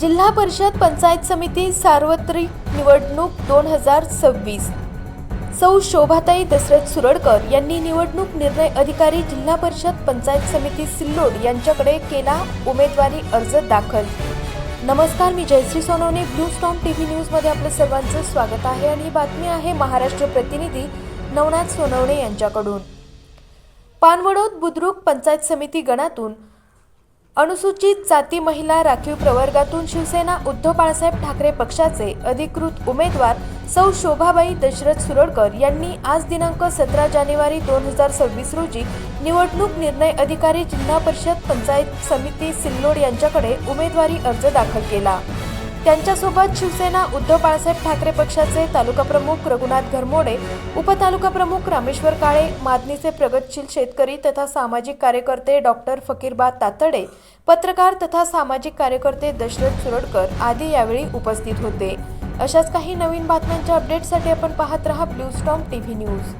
जिल्हा परिषद पंचायत समिती सार्वत्रिक निवडणूक दोन हजार सव्वीस. सौ शोभाताई दशरथ सुरडकर यांनी निवडणूक निर्णय अधिकारी जिल्हा परिषद पंचायत समिती सिल्लोड यांच्याकडे केला उमेदवारी अर्ज दाखल. नमस्कार मी Jayashree Sonawane Blue Storm T V न्यूजमध्ये आपलं सर्वांचं स्वागत आहे आणि ही बातमी आहे महाराष्ट्र प्रतिनिधी नवनाथ सोनवणे यांच्याकडून. पानवडोद बुद्रुक पंचायत समिती गणातून अनुसूचित जाती महिला राखीव प्रवर्गातून शिवसेना उद्धव बाळासाहेब ठाकरे पक्षाचे अधिकृत उमेदवार सौ शोभाबाई दशरथ सुरडकर यांनी आज दिनांक सतरा जानेवारी दोन हजार सव्वीस रोजी निवडणूक निर्णय अधिकारी जिल्हा परिषद पंचायत समिती सिल्लोड यांच्याकडे उमेदवारी अर्ज दाखल केला. त्यांच्यासोबत शिवसेना उद्धव बाळासाहेब ठाकरे पक्षाचे तालुका प्रमुख रघुनाथ घरमोडे उपतालुका प्रमुख रामेश्वर काळे मादनीचे प्रगतशील शेतकरी तथा सामाजिक कार्यकर्ते डॉक्टर फकीरबा तातडे पत्रकार तथा सामाजिक कार्यकर्ते दशरथ सुरडकर आदी यावेळी उपस्थित होते. अशाच काही नवीन बातम्यांच्या अपडेटसाठी आपण पाहत रहा ब्लू स्टॉम टीव्ही न्यूज.